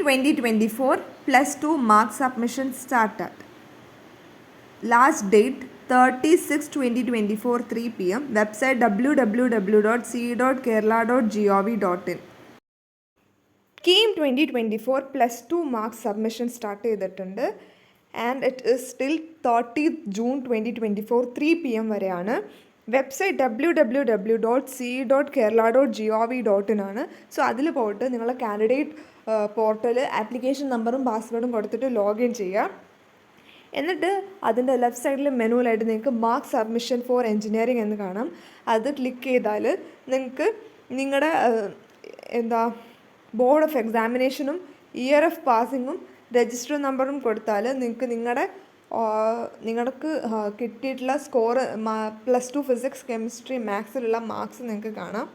Twenty twenty four plus two mark submission started last date thirty six twenty twenty four three P M website W W W dot C dot Kerala dot G O V dot in KEAM twenty twenty four plus two mark submission start ചെയ്തിട്ടുണ്ട്. And it is still thirty June twenty twenty four three P M വരെയാണ്. Website W W W dot C dot Kerala dot G O V dot ഇനാണ് so അതിൽ പോയിട്ട് നിങ്ങളെ candidate portal application നമ്പറും പാസ്വേഡും കൊടുത്തിട്ട് login ചെയ്യുക. എന്നിട്ട് അതിന്റെ ലെഫ്റ്റ് സൈഡിൽ മെനുവിലായിട്ട് നിങ്ങൾക്ക് മാർക്ക് സബ്മിഷൻ ഫോർ എഞ്ചിനീയറിംഗ് എന്ന് കാണാം. അത് ക്ലിക്ക് ചെയ്താൽ നിങ്ങൾക്ക് നിങ്ങളുടെ എന്താ ബോർഡ് ഓഫ് എക്സാമിനേഷനും ഇയർ ഓഫ് പാസിങ്ങും രജിസ്റ്റർ നമ്പറും കൊടുത്താൽ നിങ്ങൾക്ക് നിങ്ങളുടെ നിങ്ങൾക്ക് കിട്ടിയിട്ടുള്ള score plus two physics chemistry മാത്സിലുള്ള marks നിങ്ങൾക്ക് കാണാം.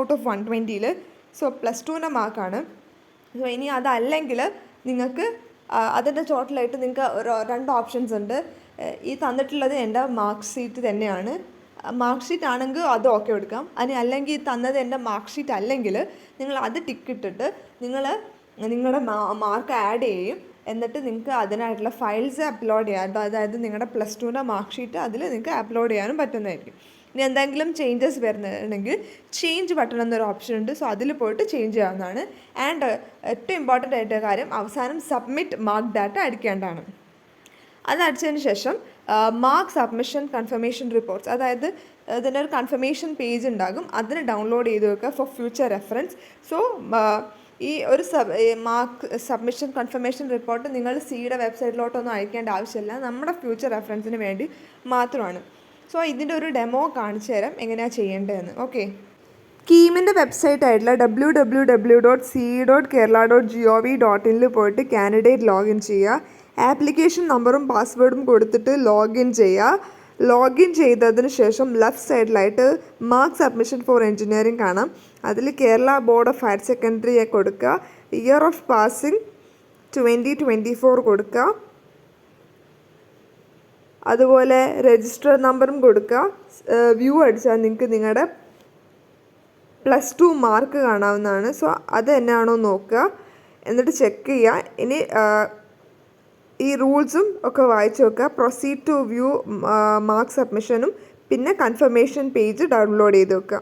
ഔട്ട് ഓഫ് വൺ ട്വന്റിയിൽ സോ പ്ലസ് ടുവിന്റെ മാർക്കാണ് സോ ഇനി അതല്ലെങ്കിൽ നിങ്ങൾക്ക് അതിന്റെ ടോട്ടലായിട്ട് നിങ്ങൾക്ക് രണ്ട് ഓപ്ഷൻസ് ഉണ്ട്. ഈ തന്നിട്ടുള്ളത് എന്റെ മാർക്ക് ഷീറ്റ് തന്നെയാണ്. മാർക്ക് ഷീറ്റ് ആണെങ്കിൽ അത് ഓക്കെ എടുക്കാം. അതിന് അല്ലെങ്കിൽ ഈ തന്നത് എന്റെ മാർക്ക് ഷീറ്റ് അല്ലെങ്കിൽ നിങ്ങൾ അത് ടിക്ക് ഇട്ടിട്ട് നിങ്ങൾ നിങ്ങളുടെ മാർക്ക് ആഡ് ചെയ്യും എന്നിട്ട് നിങ്ങൾക്ക് അതിനായിട്ടുള്ള ഫയൽസ് അപ്ലോഡ് ചെയ്യാം അതായത് നിങ്ങളുടെ പ്ലസ് ടുവിന്റെ മാർക്ക് ഷീറ്റ് അതിൽ നിങ്ങൾക്ക് അപ്ലോഡ് ചെയ്യാനും പറ്റുന്നതായിരിക്കും. ഇനി എന്തെങ്കിലും ചേഞ്ചസ് വരുന്നുണ്ടെങ്കിൽ ചേഞ്ച് ബട്ടൺ എന്നൊരു ഓപ്ഷൻ ഉണ്ട്. സോ അതിൽ പോയിട്ട് ചേഞ്ച് ചെയ്യാവുന്നതാണ്. ആൻഡ് ഏറ്റവും ഇമ്പോർട്ടന്റ് ആയിട്ട് കാര്യം അവസാനം സബ്മിറ്റ് മാർക്ക് ഡാറ്റ അടിക്കേണ്ടതാണ്. അത് അടിച്ചതിന് ശേഷം മാർക്ക് സബ്മിഷൻ കൺഫർമേഷൻ റിപ്പോർട്ട്സ് അതായത് ഇതിന്റെ ഒരു കൺഫർമേഷൻ പേജ് ഉണ്ടാകും. അതിന് ഡൗൺലോഡ് ചെയ്ത് വെക്കുക ഫോർ ഫ്യൂച്ചർ റെഫറൻസ് സോ ഈ ഒരു sub mark submission confirmation report നിങ്ങൾ സിയുടെ വെബ്സൈറ്റിലോട്ടൊന്നും അയക്കേണ്ട ആവശ്യമില്ല. നമ്മുടെ ഫ്യൂച്ചർ റെഫറൻസിന് വേണ്ടി മാത്രമാണ്. സോ ഇതിന്റെ ഒരു ഡെമോ കാണിച്ചു തരാം എങ്ങനെയാണ് ചെയ്യേണ്ടതെന്ന്. ഓക്കെ. കീമിന്റെ വെബ്സൈറ്റ് ആയിട്ടുള്ള W W W dot C dot Kerala dot G O V dot ഇനിൽ പോയിട്ട് കാൻഡിഡേറ്റ് ലോഗിൻ ചെയ്യുക. ആപ്ലിക്കേഷൻ നമ്പറും പാസ്വേഡും കൊടുത്തിട്ട് ലോഗിൻ ചെയ്യുക. ലോഗിൻ ചെയ്തതിന് ശേഷം ലെഫ്റ്റ് സൈഡിലായിട്ട് മാർക്ക് സബ്മിഷൻ ഫോർ എഞ്ചിനീയറിംഗ് കാണാം. അതിൽ കേരള ബോർഡ് ഓഫ് ഹയർ സെക്കൻഡറിയെ കൊടുക്കുക. Year of passing twenty twenty four കൊടുക്കുക. അതുപോലെ രജിസ്റ്റർ നമ്പറും കൊടുക്കുക. വ്യൂ അടിച്ചാൽ നിങ്ങൾക്ക് നിങ്ങളുടെ പ്ലസ് ടു മാർക്ക് കാണാവുന്നതാണ്. സോ അത് തന്നെയാണോ നോക്കുക. എന്നിട്ട് ചെക്ക് ചെയ്യുക. ഇനി ഈ റൂൾസും ഒക്കെ വായിച്ചു നോക്കുക പ്രൊസീഡ് ടു വ്യൂ മാർക്ക് സബ്മിഷനും പിന്നെ കൺഫർമേഷൻ പേജ് ഡൗൺലോഡ് ചെയ്ത് വെക്കുക.